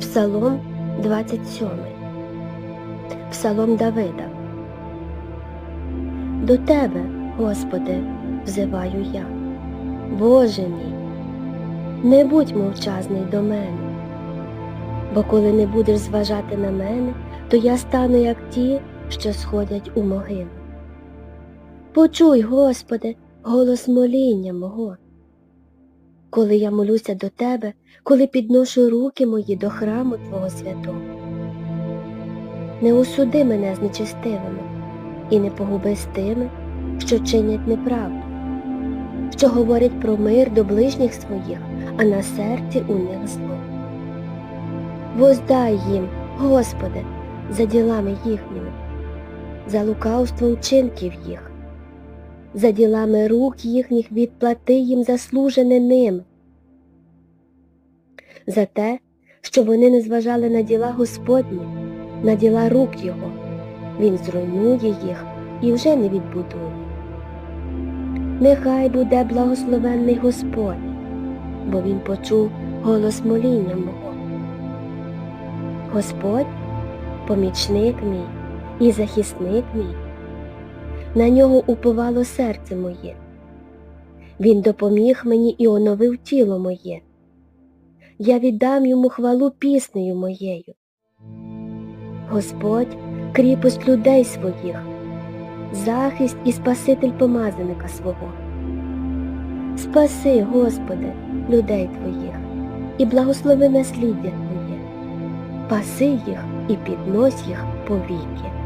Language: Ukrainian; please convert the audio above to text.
Псалом 27. Псалом Давида. До Тебе, Господи, взиваю я. Боже мій, не будь мовчазний до мене, бо коли не будеш зважати на мене, то я стану як ті, що сходять у могилу. Почуй, Господи, голос моління мого. Коли я молюся до Тебе, коли підношу руки мої до храму Твого святого. Не осуди мене з нечестивими і не погуби з тими, що чинять неправду, що говорять про мир до ближніх своїх, а на серці у них зло. Воздай їм, Господи, за ділами їхніми, за лукавством вчинків їх, за ділами рук їхніх відплати їм заслужене ними, за те, що вони не зважали на діла Господні, на діла рук Його. Він зруйнує їх і вже не відбудує. Нехай буде благословенний Господь, бо Він почув голос моління мого. Господь помічник мій і захисник мій. На нього уповало серце моє. Він допоміг мені і оновив тіло моє. Я віддам йому хвалу піснею моєю. Господь кріпость людей своїх, захист і спаситель помазаника свого. Спаси, Господи, людей Твоїх, і благослови насліддя Твоє, паси їх і піднось їх повіки.